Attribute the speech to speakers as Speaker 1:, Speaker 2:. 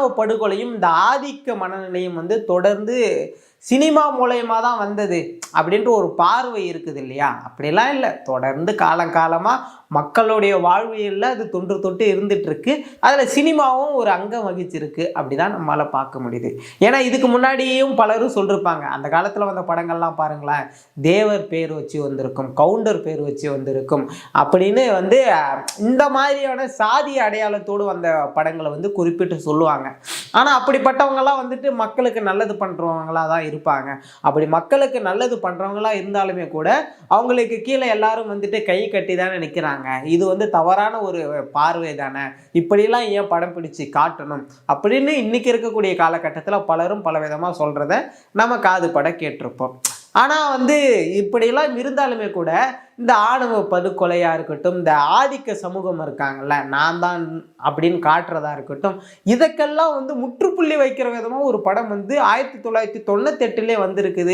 Speaker 1: ஆணவ படுகொலையும் இந்த ஆதிக்க மனநிலையும் வந்து தொடர்ந்து சினிமா மூலயமா தான் வந்தது அப்படின்ற ஒரு பார்வை இருக்குது இல்லையா? அப்படிலாம் இல்லை. தொடர்ந்து காலங்காலமாக மக்களுடைய வாழ்வியலில் அது தொன்று தொட்டு இருந்துட்டுருக்கு. அதில் சினிமாவும் ஒரு அங்கம் வகிச்சிருக்கு. அப்படிதான் நம்மளால் பார்க்க முடியுது. ஏன்னா இதுக்கு முன்னாடியும் பலரும் சொல்லியிருப்பாங்க அந்த காலத்தில் வந்த படங்கள்லாம் பாருங்களேன். தேவர் பேர் வச்சு வந்திருக்கும் கவுண்டர் பேர் வச்சு வந்திருக்கும் அப்படின்னு வந்து இந்த மாதிரியான சாதி அடையாளத்தோடு வந்த படங்களை வந்து குறிப்பிட்டு சொல்லுவாங்க. ஆனால் அப்படிப்பட்டவங்கலாம் வந்துட்டு மக்களுக்கு நல்லது பண்ணுறவங்களா தான் இருப்பாங்க. அப்படி மக்களுக்கு நல்லது பண்ணுறவங்களா இருந்தாலுமே கூட அவங்களுக்கு கீழே எல்லாரும் வந்துட்டு கை கட்டி தானே நிற்கிறாங்க இது வந்து தவறான ஒரு பார்வை தானே. இப்படிலாம் ஏன் படம் பிடிச்சி காட்டணும்? அப்படின்னு இன்னைக்கு இருக்கக்கூடிய காலகட்டத்தில் பலரும் பல விதமாக சொல்கிறத நம்ம காது பட கேட்டிருப்போம். ஆனால் வந்து இப்படியெல்லாம் இருந்தாலுமே கூட இந்த ஆணவ படுகொலையாக இருக்கட்டும் இந்த ஆதிக்க சமூகம் இருக்காங்கல்ல நான் தான் அப்படின்னு காட்டுறதா இருக்கட்டும் இதற்கெல்லாம் வந்து முற்றுப்புள்ளி வைக்கிற விதமாக ஒரு படம் வந்து ஆயிரத்தி தொள்ளாயிரத்தி தொண்ணூத்தெட்டுலேயே வந்திருக்குது.